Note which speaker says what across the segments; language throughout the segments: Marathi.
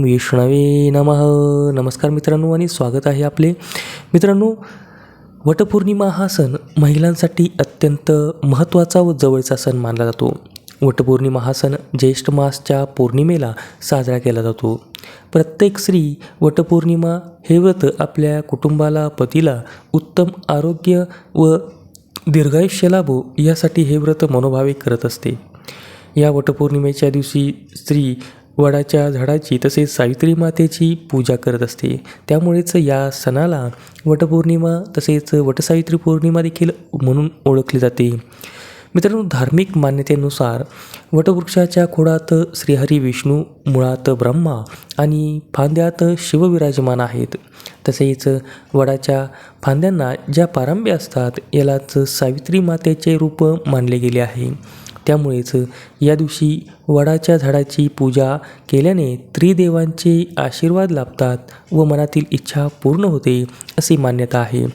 Speaker 1: ओम विष्णवे नमः. नमस्कार मित्रांनो आणि स्वागत आहे आपले. मित्रांनो वटपौर्णिमा हा सण महिलांसाठी अत्यंत महत्त्वाचा व जवळचा सण मानला जातो. वटपौर्णिमा हा सण ज्येष्ठ मासच्या पौर्णिमेला साजरा केला जातो. प्रत्येक स्त्री वटपौर्णिमा हे व्रत आपल्या कुटुंबाला पतीला उत्तम आरोग्य व दीर्घायुष्य लाभो यासाठी हे व्रत मनोभावे करत असते. या वटपौर्णिमेच्या दिवशी स्त्री वडाच्या झाडाची तसेच सावित्री मातेची पूजा करत असते. त्यामुळेच या सणाला वटपौर्णिमा तसेच वटसावित्री पौर्णिमा देखील म्हणून ओळखली जाते. मित्रांनो धार्मिक मान्यतेनुसार वटवृक्षाच्या खोडात श्रीहरी विष्णू मुळात ब्रह्मा आणि फांद्यात शिव विराजमान आहेत. तसेच वडाच्या फांद्यांना ज्या पारंब्या असतात यालाच सावित्री मातेचे रूप मानले गेले आहे. त्यामुळेच या दिवशी वडाच्या झाडाची पूजा केल्याने त्रिदेवांचे आशीर्वाद लाभतात व मनातील इच्छा पूर्ण होते अशी मान्यता आहे.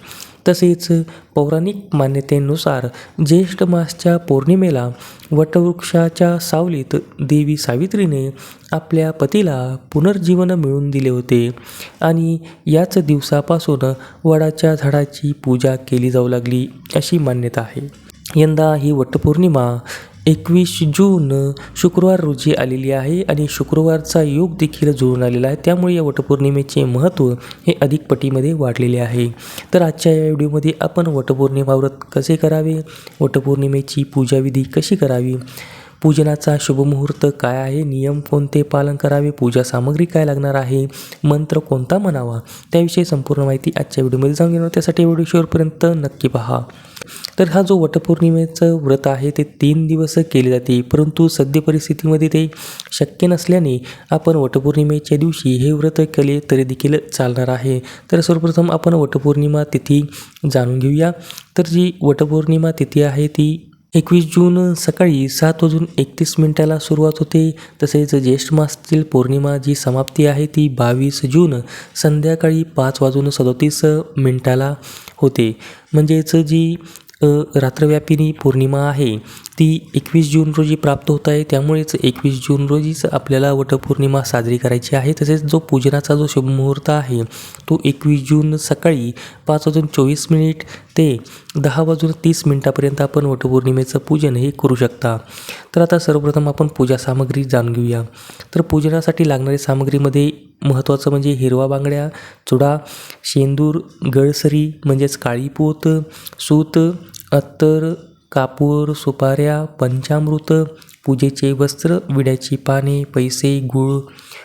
Speaker 1: तसेच पौराणिक मान्यतेनुसार ज्येष्ठ मासच्या पौर्णिमेला वटवृक्षाच्या सावलीत देवी सावित्रीने आपल्या पतीला पुनर्जीवन मिळवून दिले होते आणि याच दिवसापासून वडाच्या झाडाची पूजा केली जाऊ लागली अशी मान्यता आहे. यंदा ही वटपौर्णिमा एकवीस जून शुक्रवार रोजी आलेली आहे आणि शुक्रवारचा योग देखील जुळून आलेला आहे. त्यामुळे या वटपौर्णिमेचे महत्त्व हे अधिक पटीमध्ये वाढलेले आहे. तर आजच्या या व्हिडिओमध्ये आपण वटपौर्णिमा व्रत कसे करावे? वटपौर्णिमेची पूजाविधी कशी करावी? पूजनाचा शुभमुहूर्त काय आहे? नियम कोणते पालन करावे? पूजा सामग्री काय लागणार आहे? मंत्र कोणता म्हणावा? त्याविषयी संपूर्ण माहिती आजच्या व्हिडिओमध्ये जाऊन घेणार त्यासाठी व्हिडिओ शेवटपर्यंत नक्की पहा. तर हा जो वटपौर्णिमेचं व्रत आहे ते तीन दिवस केले जाते. परंतु सद्य परिस्थितीमध्ये ते शक्य नसल्याने आपण वटपौर्णिमेच्या दिवशी हे व्रत केले तरी देखील चालणार आहे. तर सर्वप्रथम आपण वटपौर्णिमा तिथी जाणून घेऊया. तर जी वटपौर्णिमा तिथी आहे ती एकवीस जून सकाळी सात वाजून एकतीस मिनिटाला सुरुवात होते. तसेच ज्येष्ठ मासातील पौर्णिमा जी समाप्ती आहे ती बावीस जून संध्याकाळी पाच वाजून सदोतीस मिनिटाला होते. म्हणजेच जी रात्रव्यापिनी पौर्णिमा आहे. ती एकवीस जून रोजी प्राप्त होत आहे. त्यामुळेच एकवीस जून रोजीच आपल्याला वटपौर्णिमा साजरी करायची आहे. तसेच जो पूजनाचा जो शुभमुहूर्त आहे तो एकवीस जून सकाळी पाच वाजून चोवीस मिनिट ते दहा वाजून तीस मिनिटापर्यंत आपण वटपौर्णिमेचं पूजन हे करू शकता. तर आता सर्वप्रथम आपण पूजा सामग्री जाणून घेऊया. तर पूजनासाठी लागणारी सामग्रीमध्ये महत्त्वाचं म्हणजे हिरवा बांगड्या चुडा शेंदूर गळसरी म्हणजेच काळीपोत सूत अत्तर कापूर सुपाऱ्या पंचामृत पूजेचे वस्त्र विड्याची पाने पैसे गूळ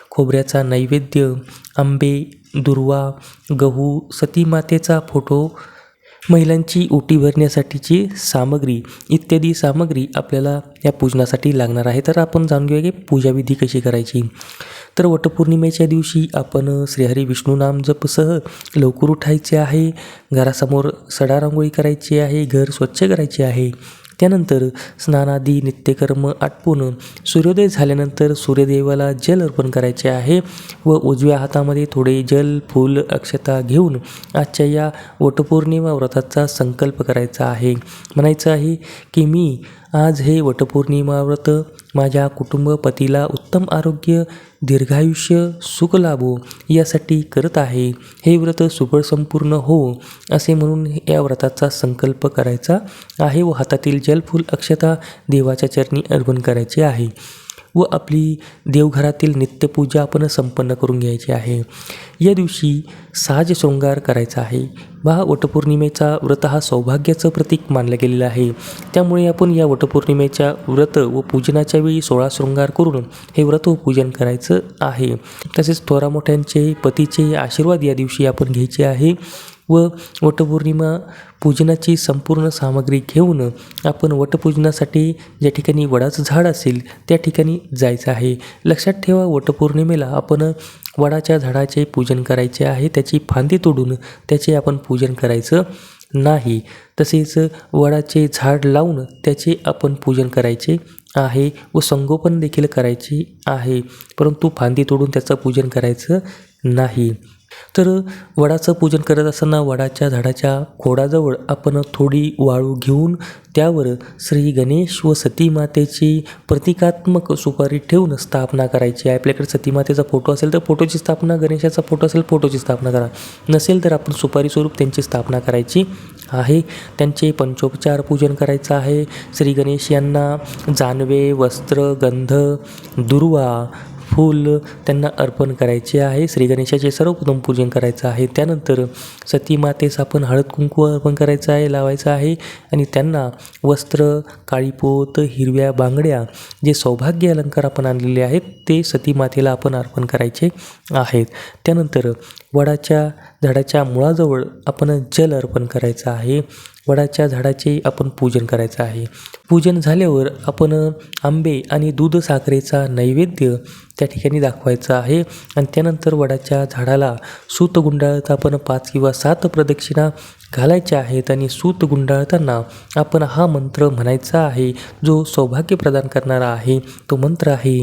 Speaker 1: खोबऱ्याचा नैवेद्य आंबे दुर्वा गहू सतीमातेचा फोटो महिलांची ओटी भरण्यासाठीची सामग्री इत्यादी सामग्री आपल्याला या पूजनासाठी लागणार आहे. तर आपण जाणून घेऊया की पूजाविधी कशी करायची? तर वटपौर्णिमेच्या दिवशी आपण श्रीहरी विष्णू नाम जपसह लवकर उठायचे आहे. घरासमोर सडा रांगोळी करायची आहे. घर स्वच्छ करायचे आहे. त्यानंतर स्नानादी नित्यकर्म आटपून सूर्योदय झाल्यानंतर सूर्यदेवाला जल अर्पण करायचे आहे व उजव्या हातामध्ये थोडे जल फूल अक्षता घेऊन आजच्या या वटपौर्णिमा व्रताचा संकल्प करायचा आहे. म्हणायचं आहे की मी आज हे वटपौर्णिमा व्रत माझ्या कुटुंब पतीला उत्तम आरोग्य दीर्घायुष्य सुख लाभो यासाठी करत आहे. हे व्रत सुफळ संपूर्ण हो असे म्हणून या व्रताचा संकल्प करायचा आहे व हातातील जलफूल अक्षता देवाच्या चरणी अर्पण करायचे आहे. व आपली देवघरातील नित्यपूजा आपण संपन्न करून घ्यायची आहे. या दिवशी साज शृंगार करायचा आहे. हा वटपौर्णिमेचा व्रत हा सौभाग्याचं प्रतीक मानलं गेलेलं आहे. त्यामुळे आपण या वटपौर्णिमेच्या व्रत व पूजनाच्या वेळी सोळा शृंगार करून हे व्रत व पूजन करायचं आहे. तसेच थोरा मोठ्यांचे पतीचे आशीर्वाद या दिवशी आपण घ्यायचे आहे. व वटपौर्णिमा पूजनाची संपूर्ण सामग्री घेऊन आपण वटपूजनासाठी ज्या ठिकाणी वडाचं झाड असेल त्या ठिकाणी जायचं आहे. लक्षात ठेवा वटपौर्णिमेला आपण वडाच्या झाडाचे पूजन करायचे आहे त्याची फांदी तोडून त्याचे आपण पूजन करायचं नाही. तसेच वडाचे झाड लावून त्याचे आपण पूजन करायचे आहे व संगोपन देखील करायचे आहे परंतु फांदी तोडून त्याचं पूजन करायचं नाही. तर वडाचं पूजन करत असताना वडाच्या झाडाच्या खोडाजवळ आपण थोडी वाळू घेऊन त्यावर श्री गणेश व सती मातेची प्रतिकात्मक सुपारी ठेवून स्थापना करायची आहे. आपल्याकडे सती मातेचा फोटो असेल तर फोटोची स्थापना गणेशाचा फोटो असेल फोटोची स्थापना करा. नसेल तर आपण सुपारी स्वरूप त्यांची स्थापना करायची आहे. त्यांचे पंचोपचार पूजन करायचं आहे. श्री गणेश यांना जानवे वस्त्र गंध दुर्वा फूल त्यांना अर्पण करायचे आहे. श्री गणेशाचे सर्वप्रथम पूजन करायचं आहे. त्यानंतर सती मातेस आपण हळद कुंकू अर्पण करायचं आहे लावायचं आहे आणि त्यांना वस्त्र काळीपोत हिरव्या बांगड्या जे सौभाग्य अलंकार आपण आणलेले आहेत ते सती मातेला आपण अर्पण करायचे आहेत. त्यानंतर वडाच्या झाडाच्या मुळाजवळ आपण जल अर्पण करायचं आहे. वडाच्या झाडाचे आपण पूजन करायचं आहे. पूजन झाल्यावर आपण आंबे आणि दूध साखरेचा नैवेद्य त्या ठिकाणी दाखवायचा आहे. आणि त्यानंतर वडाच्या झाडाला सूत गुंडाळत आपण पाच किंवा सात प्रदक्षिणा घालायच्या आहेत आणि सूत गुंडाळताना आपण हा मंत्र म्हणायचा आहे जो सौभाग्य प्रदान करणारा आहे. तो मंत्र आहे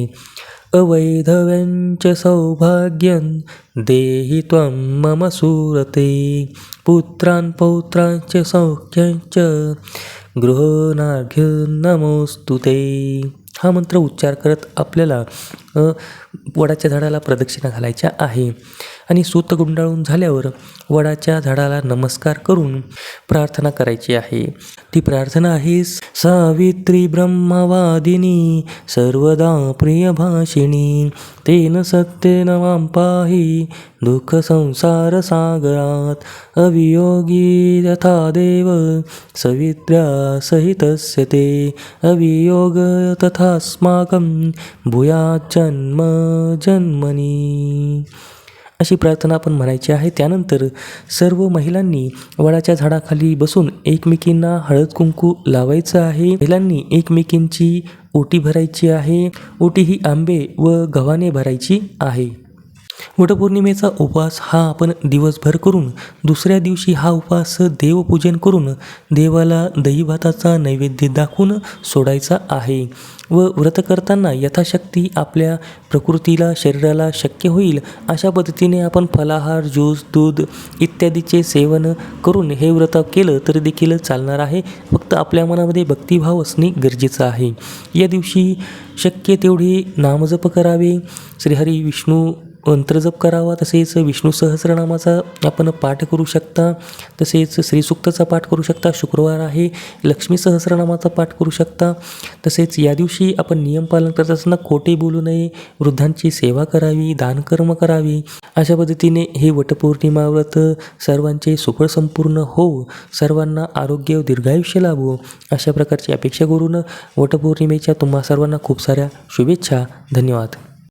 Speaker 1: अवैधव्यञ्च सौभाग्यं देहि त्वं मम सुरते। पुत्रान् पौत्रांच सौख्यञ्च गृहनाघ्य नमोस्तु ते। हा मंत्र उच्चार करत आपल्याला वडाच्या झाडाला प्रदक्षिणा घालायच्या आहे. आणि सूत गुंडाळून झाल्यावर वडाच्या झाडाला नमस्कार करून प्रार्थना करायची आहे. ती प्रार्थना आहे सावित्री ब्रह्मवादिनी सर्वदा प्रिय भाषिणी तेन सत्येन वाम पाही दुःख संसार सागरात अवियोगी यथा देव सवित्र्या सहितस्य ते अवियोग तथास्माकं भूयाच्च जन्म जन्मनी. अशी प्रार्थना आपण म्हणायची आहे. त्यानंतर सर्व महिलांनी वडाच्या झाडाखाली बसून एकमेकींना हळद कुंकू लावायचं आहे. महिलांनी एकमेकींची ओटी भरायची आहे. ओटी ही आंबे व गव्हाने भरायची आहे. वटपौर्णिमेचा उपवास हा आपण दिवसभर करून दुसऱ्या दिवशी हा उपवास देवपूजन करून देवाला दहीभाताचा नैवेद्य दाखवून सोडायचा आहे व व्रत करताना यथाशक्ती आपल्या प्रकृतीला शरीराला शक्य होईल अशा पद्धतीने आपण फलाहार ज्यूस दूध इत्यादीचे सेवन करून हे व्रत केलं तरी देखील चालणार आहे. फक्त आपल्या मनामध्ये भक्तिभाव असणे गरजेचं आहे. या दिवशी शक्य तेवढी नामजप करावे. श्रीहरी विष्णू मंत्रजप करावा तसेच विष्णू सहस्रनामाचा आपण पाठ करू शकता तसेच श्रीसुक्तचा पाठ करू शकता शुक्रवार आहे लक्ष्मी सहस्रनामाचा पाठ करू शकता तसेच या दिवशी आपण नियम पालन करत असताना खोटे बोलू नये वृद्धांची सेवा करावी दानकर्म करावी अशा पद्धतीने हे वटपौर्णिमा व्रत सर्वांचे सुफळ संपूर्ण होवो सर्वांना आरोग्य व दीर्घायुष्य लाभो अशा प्रकारची अपेक्षा करून वटपौर्णिमेच्या तुम्हा सर्वांना खूप साऱ्या शुभेच्छा. धन्यवाद.